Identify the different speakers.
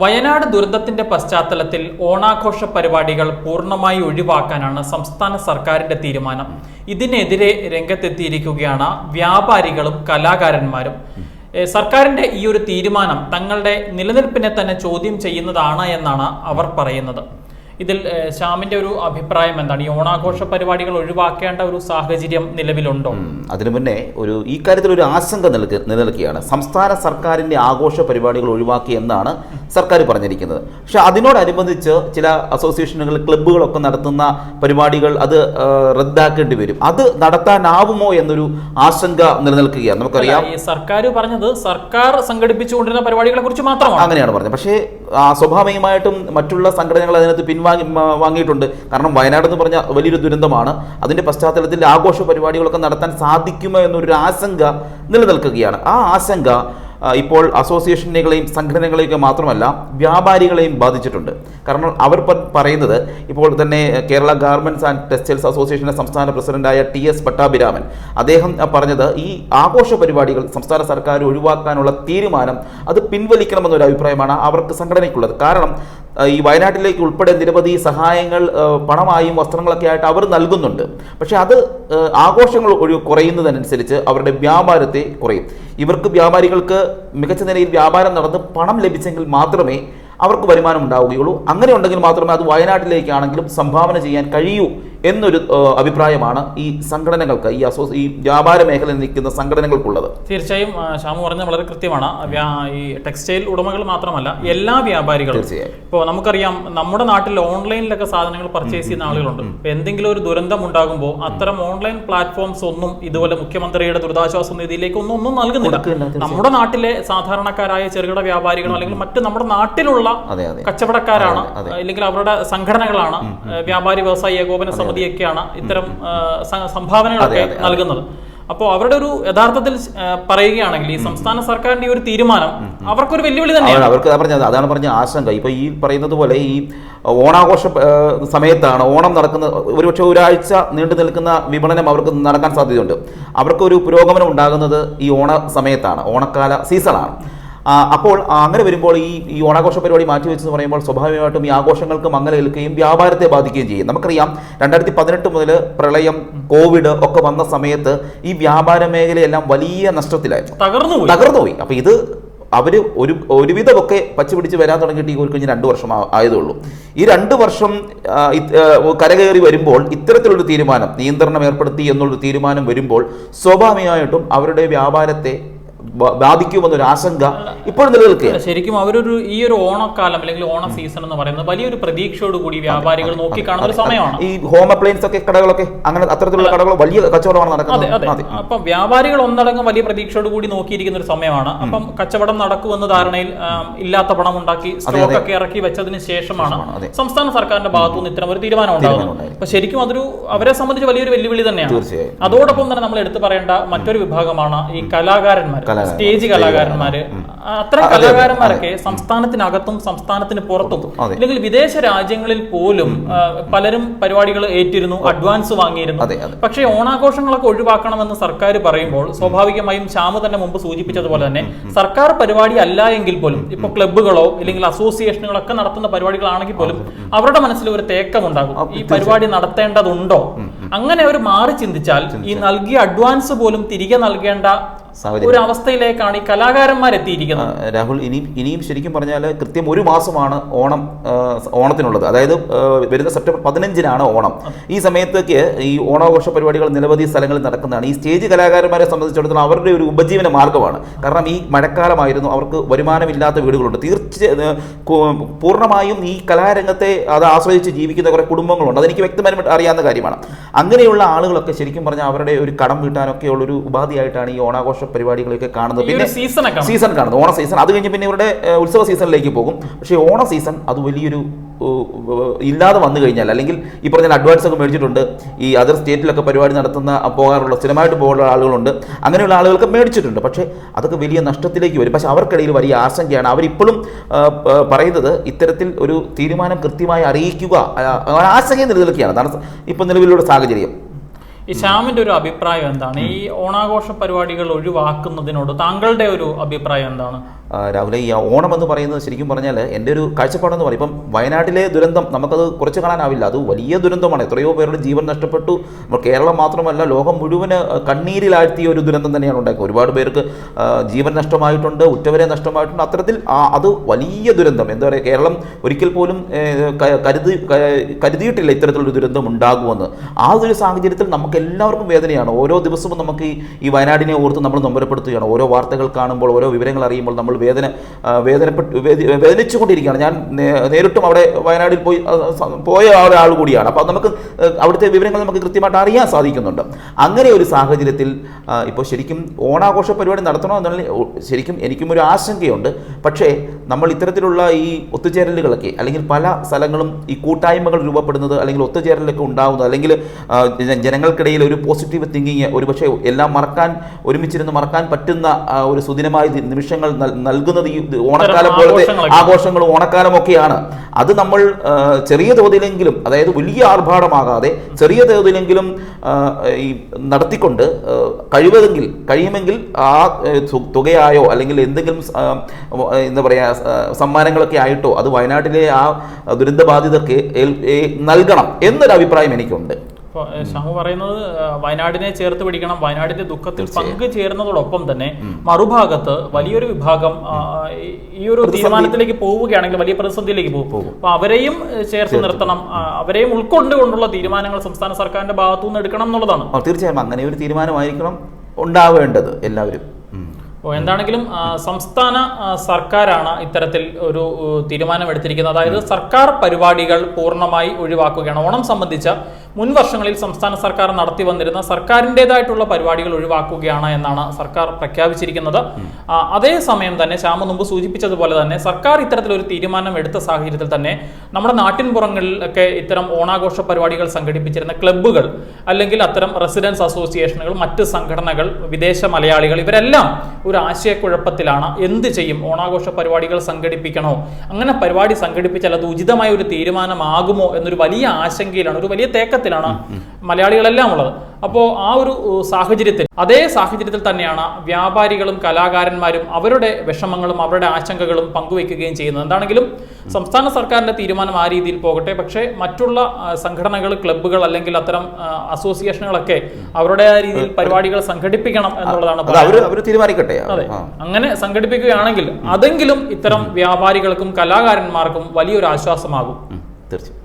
Speaker 1: വയനാട് ദുരന്തത്തിന്റെ പശ്ചാത്തലത്തിൽ ഓണാഘോഷ പരിപാടികൾ പൂർണമായി ഒഴിവാക്കാനാണ് സംസ്ഥാന സർക്കാരിന്റെ തീരുമാനം. ഇതിനെതിരെ രംഗത്തെത്തിയിരിക്കുകയാണ് വ്യാപാരികളും കലാകാരന്മാരും. സർക്കാരിന്റെ ഈ ഒരു തീരുമാനം തങ്ങളുടെ നിലനിൽപ്പിനെ തന്നെ ചോദ്യം ചെയ്യുന്നതാണ് എന്നാണ് അവർ പറയുന്നത്. ഇതിൽ ശ്യാമിന്റെ ഒരു അഭിപ്രായം എന്താണ്? ഈ ഓണാഘോഷ പരിപാടികൾ ഒഴിവാക്കേണ്ട ഒരു സാഹചര്യം നിലവിലുണ്ടോ?
Speaker 2: അതിനു മുന്നേ ഒരു ഈ കാര്യത്തിൽ ഒരു ആശങ്ക നിലയ്ക്ക് നിലനിൽക്കുകയാണ്. സംസ്ഥാന സർക്കാരിന്റെ ആഘോഷ പരിപാടികൾ ഒഴിവാക്കി എന്നാണ് സർക്കാർ പറഞ്ഞിരിക്കുന്നത്. പക്ഷെ അതിനോടനുബന്ധിച്ച് ചില അസോസിയേഷനുകൾ ക്ലബ്ബുകളൊക്കെ നടത്തുന്ന പരിപാടികൾ അത് റദ്ദാക്കേണ്ടി വരും. അത് നടത്താനാവുമോ എന്നൊരു ആശങ്ക നിലനിൽക്കുകയാണ്. നമുക്കറിയാം.
Speaker 1: സർക്കാർ പറഞ്ഞത് സർക്കാർ സംഘടിപ്പിച്ചുകൊണ്ടിരുന്ന പരിപാടികളെ കുറിച്ച് മാത്രമാണ്.
Speaker 2: അങ്ങനെയാണ് പറഞ്ഞത്. പക്ഷേ സ്വാഭാവികമായിട്ടും മറ്റുള്ള സംഘടനകൾ അതിനകത്ത് പിൻവാങ്ങി വാങ്ങിയിട്ടുണ്ട്. കാരണം വയനാട് എന്ന് പറഞ്ഞ വലിയൊരു ദുരന്തമാണ്. അതിന്റെ പശ്ചാത്തലത്തിൽ ആഘോഷ പരിപാടികളൊക്കെ നടത്താൻ സാധിക്കുമോ എന്നൊരു ആശങ്ക നിലനിൽക്കുകയാണ്. ആ ആശങ്ക ഇപ്പോൾ അസോസിയേഷനുകളെയും സംഘടനകളെയൊക്കെ മാത്രമല്ല വ്യാപാരികളെയും ബാധിച്ചിട്ടുണ്ട്. കാരണം അവർ പറയുന്നത് ഇപ്പോൾ തന്നെ കേരള ഗാർമെന്റ്സ് ആൻഡ് ടെക്സ്റ്റൈൽസ് അസോസിയേഷന്റെ സംസ്ഥാന പ്രസിഡന്റായ ടി എസ് പട്ടാഭിരാമൻ. അദ്ദേഹം പറഞ്ഞത് ഈ ആഘോഷ പരിപാടികൾ സംസ്ഥാന സർക്കാർ ഒഴിവാക്കാനുള്ള തീരുമാനം അത് പിൻവലിക്കണമെന്നൊരു അഭിപ്രായമാണ് അവർക്ക് സംഘടനയ്ക്കുള്ളത്. കാരണം ഈ വയനാട്ടിലേക്ക് ഉൾപ്പെടെ നിരവധി സഹായങ്ങൾ പണമായും വസ്ത്രങ്ങളൊക്കെ ആയിട്ട് അവർ നൽകുന്നുണ്ട്. പക്ഷേ അത് ആഘോഷങ്ങൾ ഒഴി കുറയുന്നതനുസരിച്ച് അവരുടെ വ്യാപാരത്തെ കുറയും. ഇവർക്ക് വ്യാപാരികൾക്ക് മികച്ച നിലയിൽ വ്യാപാരം നടന്ന് പണം ലഭിച്ചെങ്കിൽ മാത്രമേ അവർക്ക് വരുമാനം ഉണ്ടാവുകയുള്ളൂ. അങ്ങനെ ഉണ്ടെങ്കിൽ മാത്രമേ അത് വയനാട്ടിലേക്കാണെങ്കിലും സംഭാവന ചെയ്യാൻ കഴിയൂ എന്നൊരു അഭിപ്രായമാണ് ഈ സംഘടനകൾക്ക് ഈ അസോസി ഈ വ്യാപാര മേഖലയിൽ നിൽക്കുന്ന സംഘടനകൾക്കുള്ളത്.
Speaker 1: തീർച്ചയായും ഷാമു പറഞ്ഞ വളരെ കൃത്യമാണ്. ഈ ടെക്സ്റ്റൈൽ ഉടമകൾ മാത്രമല്ല എല്ലാ വ്യാപാരികളും.
Speaker 2: തീർച്ചയായും.
Speaker 1: ഇപ്പോൾ നമുക്കറിയാം നമ്മുടെ നാട്ടിൽ ഓൺലൈനിലൊക്കെ സാധനങ്ങൾ പർച്ചേസ് ചെയ്യുന്ന ആളുകളുണ്ട്. എന്തെങ്കിലും ഒരു ദുരന്തം ഉണ്ടാകുമ്പോൾ അത്തരം ഓൺലൈൻ പ്ലാറ്റ്ഫോംസ് ഒന്നും ഇതുപോലെ മുഖ്യമന്ത്രിയുടെ ദുരിതാശ്വാസ നിധിയിലേക്ക് ഒന്നും ഒന്നും നൽകുന്നില്ല. നമ്മുടെ നാട്ടിലെ സാധാരണക്കാരായ ചെറുകിട വ്യാപാരികളോ അല്ലെങ്കിൽ മറ്റ് നമ്മുടെ നാട്ടിലുള്ള
Speaker 2: അതെ അതെ.
Speaker 1: കച്ചവടക്കാരാണ്. അല്ലെങ്കിൽ അവരുടെ സംഘടനകളാണ് വ്യാപാരി വ്യവസായി ഏകോപന സമിതിയൊക്കെയാണ് ഇത്തരം സംഭാവനകളൊക്കെ. നൽകുന്നത്. അപ്പോൾ അവരുടെ ഒരു യഥാർത്ഥത്തിൽ പറയുകയാണെങ്കിൽ ഈ സംസ്ഥാന സർക്കാരിന്റെ ഈ ഒരു തീരുമാനം അവർക്കൊരു വെല്ലുവിളി തന്നെയാണ്.
Speaker 2: അവർക്ക് പറഞ്ഞത്. അതാണ് പറഞ്ഞ ആശങ്ക. ഇപ്പൊ ഈ പറയുന്നത് പോലെ ഈ ഓണാഘോഷ സമയത്താണ് ഓണം നടക്കുന്ന ഒരുപക്ഷെ ഒരാഴ്ച നീണ്ടു നിൽക്കുന്ന വിപണനം അവർക്ക് നടക്കാൻ സാധ്യതയുണ്ട്. അവർക്കൊരു പുരോഗമനം ഉണ്ടാകുന്നത് ഈ ഓണ സമയത്താണ് ഓണക്കാല സീസണാണ്. അപ്പോൾ അങ്ങനെ വരുമ്പോൾ ഈ ഈ ഓണാഘോഷ പരിപാടി മാറ്റിവെച്ചെന്ന് പറയുമ്പോൾ സ്വാഭാവികമായിട്ടും ഈ ആഘോഷങ്ങൾക്ക് മങ്ങലേൽക്കുകയും വ്യാപാരത്തെ ബാധിക്കുകയും ചെയ്യും. നമുക്കറിയാം രണ്ടായിരത്തി പതിനെട്ട് മുതൽ പ്രളയം കോവിഡ് ഒക്കെ വന്ന സമയത്ത് ഈ വ്യാപാര മേഖലയെല്ലാം വലിയ നഷ്ടത്തിലായിരുന്നു.
Speaker 1: തകർന്നുപോയി
Speaker 2: തകർന്നുപോയി അപ്പൊ ഇത് അവർ ഒരു ഒരുവിധമൊക്കെ പച്ചപിടിച്ച് വരാൻ തുടങ്ങിയിട്ട് ഈ ഒരു കഴിഞ്ഞ് രണ്ട് വർഷം ആയതേ ആയതുള്ളൂ ഈ രണ്ട് വർഷം കരകയറി വരുമ്പോൾ ഇത്തരത്തിലൊരു തീരുമാനം നിയന്ത്രണം ഏർപ്പെടുത്തി എന്നുള്ളൊരു തീരുമാനം വരുമ്പോൾ സ്വാഭാവികമായിട്ടും അവരുടെ വ്യാപാരത്തെ ബാധിക്കുമെന്നൊരു ആശങ്ക ഇപ്പോഴും നിലനിൽക്കുകയാണ്.
Speaker 1: ശരിക്കും അവരൊരു ഈ ഒരു ഓണക്കാലം അല്ലെങ്കിൽ ഓണ സീസൺ എന്ന് പറയുന്നത് വലിയൊരു പ്രതീക്ഷയോട് കൂടി വ്യാപാരികൾ നോക്കി കാണുന്ന ഒരു സമയമാണ്.
Speaker 2: ഈ ഹോം അപ്ലയൻസ് ഒക്കെ കടകളൊക്കെ അങ്ങനെ അത്തരത്തിലുള്ള കടകൾ വലിയ കച്ചവടമാണ് നടക്കുന്നത്.
Speaker 1: അപ്പം വ്യാപാരികൾ ഒന്നടങ്കം വലിയ പ്രതീക്ഷയോട് കൂടി നോക്കിയിരിക്കുന്ന ഒരു സമയമാണ്. അപ്പം കച്ചവടം നടക്കുമെന്ന ധാരണയിൽ ഇല്ലാത്ത പണം ഉണ്ടാക്കി സ്റ്റോക്ക് ഒക്കെ ഇറക്കി വെച്ചതിന് ശേഷമാണ് സംസ്ഥാന സർക്കാരിന്റെ ഭാഗത്തു നിന്ന് ഇത്തരം ഒരു തീരുമാനം ഉണ്ടാകുന്നത് അപ്പൊ ശരിക്കും അതൊരു അവരെ സംബന്ധിച്ച് വലിയൊരു വെല്ലുവിളി തന്നെയാണ്. അതോടൊപ്പം തന്നെ നമ്മൾ എടുത്തു പറയേണ്ട മറ്റൊരു വിഭാഗമാണ് ഈ കലാകാരന്മാർ. സ്റ്റേജ് കലാകാരന്മാര് അത്തരം
Speaker 2: അതെ, അതെ,
Speaker 1: കലാകാരന്മാരൊക്കെ സംസ്ഥാനത്തിനകത്തും സംസ്ഥാനത്തിന് പുറത്തും അല്ലെങ്കിൽ വിദേശ രാജ്യങ്ങളിൽ പോലും പലരും പരിപാടികൾ ഏറ്റിരുന്നു അഡ്വാൻസ് വാങ്ങിയിരുന്നു. പക്ഷേ ഓണാഘോഷങ്ങളൊക്കെ ഒഴിവാക്കണമെന്ന് സർക്കാർ പറയുമ്പോൾ സ്വാഭാവികമായും ശ്യാമ് തന്നെ മുമ്പ് സൂചിപ്പിച്ചതുപോലെ തന്നെ സർക്കാർ പരിപാടി അല്ല എങ്കിൽ പോലും ഇപ്പൊ ക്ലബ്ബുകളോ അല്ലെങ്കിൽ അസോസിയേഷനുകളോ ഒക്കെ നടത്തുന്ന പരിപാടികളാണെങ്കിൽ പോലും അവരുടെ മനസ്സിൽ ഒരു തേക്കമുണ്ടാകും ഈ പരിപാടി നടത്തേണ്ടതുണ്ടോ? അങ്ങനെ അവർ മാറി ചിന്തിച്ചാൽ ഈ നൽകിയ അഡ്വാൻസ് പോലും തിരികെ നൽകേണ്ട ഒരു അവസ്ഥയിലേക്കാണ് ഈ കലാകാരന്മാർ എത്തിയിരിക്കുന്നത്
Speaker 2: രാഹുൽ ഇനിയും ഇനിയും ശരിക്കും പറഞ്ഞാൽ കൃത്യം ഒരു മാസമാണ് ഓണം ഓണത്തിനുള്ളത്. അതായത് വരുന്ന സെപ്റ്റംബർ പതിനഞ്ചിനാണ് ഓണം. ഈ സമയത്തേക്ക് ഈ ഓണാഘോഷ പരിപാടികൾ നിരവധി സ്ഥലങ്ങളിൽ നടക്കുന്നതാണ്. ഈ സ്റ്റേജ് കലാകാരന്മാരെ സംബന്ധിച്ചിടത്തോളം അവരുടെ ഒരു ഉപജീവന മാർഗമാണ് കാരണം ഈ മഴക്കാലമായിരുന്നു അവർക്ക് വരുമാനമില്ലാത്ത വീടുകളുണ്ട്. തീർച്ച പൂർണമായും ഈ കലാരംഗത്തെ അത് ആശ്രയിച്ച് ജീവിക്കുന്ന കുറേ കുടുംബങ്ങളുണ്ട്. അതെനിക്ക് വ്യക്തമായിട്ട് അറിയാവുന്ന കാര്യമാണ്. അങ്ങനെയുള്ള ആളുകളൊക്കെ ശരിക്കും പറഞ്ഞാൽ അവരുടെ ഒരു കടം വീട്ടാനൊക്കെയുള്ളൊരു ഉപാധിയായിട്ടാണ് ഈ ഓണാഘോഷ പരിപാടികളൊക്കെ കാണുന്നത്.
Speaker 1: പിന്നെ സീസൺ
Speaker 2: സീസൺ കാണുന്നത്. ഓണ സീസൺ അത് കഴിഞ്ഞ് പിന്നെ ഇവരുടെ ഉത്സവ സീസണിലേക്ക് പോകും. പക്ഷേ ഓണ സീസൺ അത് വലിയൊരു ഇല്ലാതെ വന്നു കഴിഞ്ഞാൽ അല്ലെങ്കിൽ ഈ പറഞ്ഞ അഡ്വാൻസ് ഒക്കെ മേടിച്ചിട്ടുണ്ട് ഈ അതർ സ്റ്റേറ്റിലൊക്കെ പരിപാടി നടത്തുന്ന പോകാറുള്ള സ്ഥിരമായിട്ട് പോകാനുള്ള ആളുകളുണ്ട്. അങ്ങനെയുള്ള ആളുകൾക്ക് മേടിച്ചിട്ടുണ്ട്. പക്ഷേ അതൊക്കെ വലിയ നഷ്ടത്തിലേക്ക് വരും. പക്ഷേ അവർക്കിടയിൽ വലിയ ആശങ്കയാണ്. അവരിപ്പോഴും പറയുന്നത് ഇത്തരത്തിൽ ഒരു തീരുമാനം കൃത്യമായി അറിയിക്കുക ആശങ്കയും നിലനിൽക്കുകയാണ്. ഇപ്പം നിലവിലുള്ള സാഹചര്യം.
Speaker 1: ഈ ശ്യാമിന്റെ ഒരു അഭിപ്രായം എന്താണ്? ഈ ഓണാഘോഷ പരിപാടികൾ ഒഴിവാക്കുന്നതിനോട് താങ്കളുടെ ഒരു അഭിപ്രായം എന്താണ്?
Speaker 2: രാഹുലെ ഈ ഓണം എന്ന് പറയുന്നത് ശരിക്കും പറഞ്ഞാൽ എന്റെ ഒരു കാഴ്ചപ്പാടെന്ന് പറയും. ഇപ്പം വയനാട്ടിലെ ദുരന്തം നമുക്കത് കുറച്ച് കാണാനാവില്ല. അത് വലിയ ദുരന്തമാണ്. എത്രയോ പേരുടെ ജീവൻ നഷ്ടപ്പെട്ടു. കേരളം മാത്രമല്ല ലോകം മുഴുവൻ കണ്ണീരിലാഴ്ത്തിയ ഒരു ദുരന്തം തന്നെയാണ് ഉണ്ടാക്കുക ഒരുപാട് പേർക്ക് ജീവൻ നഷ്ടമായിട്ടുണ്ട് ഉറ്റവരെ നഷ്ടമായിട്ടുണ്ട്. അത്തരത്തിൽ അത് വലിയ ദുരന്തം. എന്താ പറയുക കേരളം ഒരിക്കൽ പോലും കരുതി കരുതിയിട്ടില്ല ഇത്തരത്തിലൊരു ദുരന്തം ഉണ്ടാകുമെന്ന്. ആ ഒരു സാഹചര്യത്തിൽ നമുക്ക് എല്ലാവർക്കും വേദനയാണ്. ഓരോ ദിവസവും നമുക്ക് ഈ വയനാടിനെ ഓർത്ത് നമ്മൾ നൊമ്പരപ്പെടുത്തുകയാണ്. ഓരോ വാർത്തകൾ കാണുമ്പോൾ ഓരോ വിവരങ്ങൾ അറിയുമ്പോൾ നമ്മൾ വേദന വേദനപ്പെട്ട് വേദനിച്ചുകൊണ്ടിരിക്കുകയാണ്. ഞാൻ നേരിട്ടും അവിടെ വയനാടിൽ പോയി പോയ ഒരാൾ കൂടിയാണ്. അപ്പോൾ നമുക്ക് അവിടുത്തെ വിവരങ്ങൾ നമുക്ക് കൃത്യമായിട്ട് അറിയാൻ സാധിക്കുന്നുണ്ട്. അങ്ങനെ ഒരു സാഹചര്യത്തിൽ ഇപ്പോൾ ശരിക്കും ഓണാഘോഷ പരിപാടി നടത്തണോ എന്നുള്ള ശരിക്കും എനിക്കും ഒരു ആശങ്കയുണ്ട്. പക്ഷേ നമ്മൾ ഇത്തരത്തിലുള്ള ഈ ഒത്തുചേരലുകളൊക്കെ അല്ലെങ്കിൽ പല സ്ഥലങ്ങളും ഈ കൂട്ടായ്മകൾ രൂപപ്പെടുന്നത് അല്ലെങ്കിൽ ഒത്തുചേരലൊക്കെ ഉണ്ടാകുന്നത് അല്ലെങ്കിൽ ആ, ജനങ്ങൾക്കിടയിൽ ഒരു പോസിറ്റീവ് തിങ്കിങ് ഒരുപക്ഷെ എല്ലാം മറക്കാൻ ഒരുമിച്ചിരുന്ന് മറക്കാൻ പറ്റുന്ന ഒരു സുദിനമായ നിമിഷങ്ങൾ നൽ- നൽകുന്നത് ഈ ഓണക്കാലം പോലത്തെ. ആഘോഷങ്ങളും ഓണക്കാലമൊക്കെയാണ് അത് നമ്മൾ ചെറിയ തോതിലെങ്കിലും അതായത് വലിയ ആർഭാടമാകാതെ ചെറിയ തോതിലെങ്കിലും ഈ നടത്തിക്കൊണ്ട് കഴിവതെങ്കിൽ കഴിയുമെങ്കിൽ ആ തുകയായോ അല്ലെങ്കിൽ എന്തെങ്കിലും എന്താ പറയുക സമ്മാനങ്ങളൊക്കെ ആയിട്ടോ അത് വയനാട്ടിലെ ആ ദുരന്തബാധിതർക്ക് നൽകണം എന്നൊരു അഭിപ്രായം എനിക്കുണ്ട്
Speaker 1: ഇപ്പൊ ഷാമു പറയുന്നത് വയനാടിനെ ചേർത്ത് പിടിക്കണം വയനാടിന്റെ ദുഃഖത്തിൽ പങ്കു ചേരുന്നതോടൊപ്പം തന്നെ മറുഭാഗത്ത് വലിയൊരു വിഭാഗം ഈ- ഒരു തീരുമാനത്തിലേക്ക് പോവുകയാണെങ്കിൽ വലിയ പ്രതിസന്ധിയിലേക്ക് പോകും. അപ്പൊ അവരെയും ചേർത്ത് നിർത്തണം. അവരെയും ഉൾക്കൊണ്ടുകൊണ്ടുള്ള തീരുമാനങ്ങൾ സംസ്ഥാന സർക്കാരിന്റെ ഭാഗത്തു നിന്ന് എടുക്കണം എന്നുള്ളതാണ്.
Speaker 2: തീർച്ചയായും അങ്ങനെ ഒരു തീരുമാനമായിരിക്കണം ഉണ്ടാവേണ്ടത് എല്ലാവരും.
Speaker 1: അപ്പോൾ എന്താണെങ്കിലും സംസ്ഥാന സർക്കാരാണ് ഇത്തരത്തിൽ ഒരു തീരുമാനം എടുത്തിരിക്കുന്നത് അതായത് സർക്കാർ പരിപാടികൾ പൂർണമായി ഒഴിവാക്കുകയാണ്. ഓണം സംബന്ധിച്ച മുൻ വർഷങ്ങളിൽ സംസ്ഥാന സർക്കാർ നടത്തി വന്നിരുന്ന സർക്കാരിന്റെതായിട്ടുള്ള പരിപാടികൾ ഒഴിവാക്കുകയാണ് എന്നാണ് സർക്കാർ പ്രഖ്യാപിച്ചിരിക്കുന്നത്. അതേ അതേസമയം തന്നെ ശ്യാമ മുമ്പ് സൂചിപ്പിച്ചതുപോലെ തന്നെ സർക്കാർ ഇത്തരത്തിലൊരു തീരുമാനം എടുത്ത സാഹചര്യത്തിൽ തന്നെ നമ്മുടെ നാട്ടിൻപുറങ്ങളിലൊക്കെ ഇത്തരം ഓണാഘോഷ പരിപാടികൾ സംഘടിപ്പിച്ചിരുന്ന ക്ലബ്ബുകൾ അല്ലെങ്കിൽ അത്തരം റെസിഡൻസ് അസോസിയേഷനുകൾ മറ്റ് സംഘടനകൾ വിദേശ മലയാളികൾ ഇവരെല്ലാം ഒരു ആശയക്കുഴപ്പത്തിലാണ്. എന്ത് ചെയ്യും? ഓണാഘോഷ പരിപാടികൾ സംഘടിപ്പിക്കണോ? അങ്ങനെ പരിപാടി സംഘടിപ്പിച്ചാൽ അത് ഉചിതമായ ഒരു തീരുമാനമാകുമോ എന്നൊരു വലിയ ആശങ്കയിലാണ് ഒരു വലിയ തേക്കത്തിലാണ് മലയാളികളെല്ലാം ഉള്ളത്. അപ്പോൾ ആ ഒരു സാഹചര്യത്തിൽ അതേ സാഹചര്യത്തിൽ തന്നെയാണ് വ്യാപാരികളും കലാകാരന്മാരും അവരുടെ വിഷമങ്ങളും അവരുടെ ആശങ്കകളും പങ്കുവയ്ക്കുകയും ചെയ്യുന്നത്. എന്താണെങ്കിലും സംസ്ഥാന സർക്കാരിന്റെ തീരുമാനം ആ രീതിയിൽ പോകട്ടെ. പക്ഷേ മറ്റുള്ള സംഘടനകൾ ക്ലബ്ബുകൾ അല്ലെങ്കിൽ അത്തരം അസോസിയേഷനുകളൊക്കെ അവരുടെ ആ രീതിയിൽ പരിപാടികൾ സംഘടിപ്പിക്കണം എന്നുള്ളതാണ്
Speaker 2: തീരുമാനിക്കട്ടെ.
Speaker 1: അതെ. അങ്ങനെ സംഘടിപ്പിക്കുകയാണെങ്കിൽ അതെങ്കിലും ഇത്തരം വ്യാപാരികൾക്കും കലാകാരന്മാർക്കും വലിയൊരു ആശ്വാസമാകും.
Speaker 2: തീർച്ചയായും.